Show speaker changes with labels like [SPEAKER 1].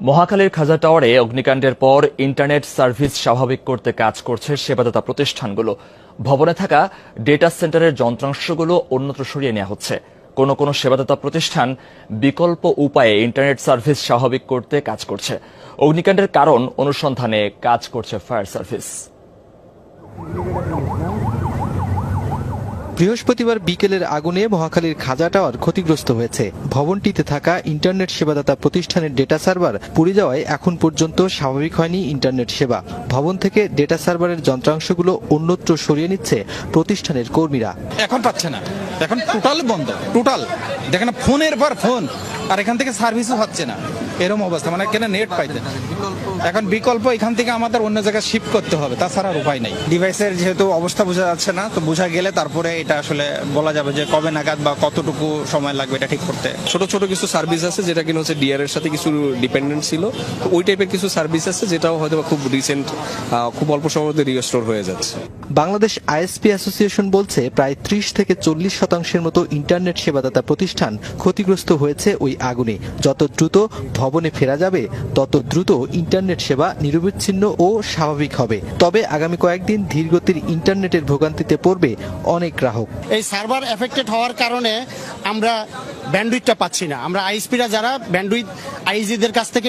[SPEAKER 1] মহাখালীর খাজা টাওয়ারে অগ্নিকাণ্ডের পর ইন্টারনেট সার্ভিস স্বাভাবিক করতে কাজ করছে সেবাদাতা প্রতিষ্ঠানগুলো। ভবনে থাকা ডেটা সেন্টারের যন্ত্রাংশগুলো অন্যত্র সরিয়ে নেওয়া হচ্ছে। কোনো কোনো সেবাদাতা প্রতিষ্ঠান বিকল্প উপায়ে ইন্টারনেট সার্ভিস স্বাভাবিক করতে কাজ করছে। অগ্নিকাণ্ডের কারণ অনুসন্ধানে কাজ করছে ফায়ার সার্ভিস।
[SPEAKER 2] বৃহস্পতিবার বিকেলের আগুনে মহাখালীর খাজা টাওয়ার ক্ষতিগ্রস্ত হয়েছে। ভবনটিতে থাকা ইন্টারনেট সেবাদাতা প্রতিষ্ঠানের ডেটা সার্ভার পুড়ে যাওয়ায় এখন পর্যন্ত স্বাভাবিক হয়নি ইন্টারনেট সেবা। ভবন থেকে ডেটা সার্ভারের যন্ত্রাংশগুলো অন্যত্র সরিয়ে নিচ্ছে প্রতিষ্ঠানের কর্মীরা।
[SPEAKER 3] এখন পাচ্ছে না। এখন টোটাল বন্ধ। টোটাল দেখেন ফোনের পর ফোন। আর এখান থেকে সার্ভিসও হচ্ছে না। এরকম অবস্থা মানে কেন নেট পাইতে এখন বিকল্প এখান থেকে আমাদের অন্য জায়গায় শিফট করতে হবে তাছাড়া আর উপায় নেই।
[SPEAKER 4] ডিভাইসের যেহেতু অবস্থা বোঝা যাচ্ছে না তো বোঝা গেলে তারপরে এটা আসলে বলা যাবে যে কবে নাগাদ বা কতটুকু সময় লাগবে এটা ঠিক করতে।
[SPEAKER 5] ছোট ছোট কিছু সার্ভিস আছে যেটা কিনা হচ্ছে ডিআর এর সাথে কিছু ডিপেন্ডেন্ট ছিল। তো ওই টাইপের কিছু সার্ভিস আছে যেটাও হয়তো খুব রিসেন্ট খুব অল্প সময়ের মধ্যে রিস্টোর হয়ে যাচ্ছে।
[SPEAKER 2] বাংলাদেশ আইএসপি অ্যাসোসিয়েশন বলছে প্রায় ত্রিশ থেকে চল্লিশ শতাংশের মতো ইন্টারনেট সেবাদাতা প্রতিষ্ঠান ক্ষতিগ্রস্ত হয়েছে ওই আগুনে। যত দ্রুত ভবনে ফেরা যাবে, তত দ্রুত ইন্টারনেট সেবা নিরবিচ্ছিন্ন ও স্বাভাবিক হবে। তবে আগামী কয়েকদিন ধীরগতির ইন্টারনেটের ভোগান্তিতে পড়বে অনেক গ্রাহক।
[SPEAKER 6] এই সার্ভার এফেক্টেড হওয়ার কারণে আমরা ব্যান্ডউইথটা পাচ্ছি না। আমরা আইএসপিরা যারা ব্যান্ডউইথ আইজিদের কাছ থেকে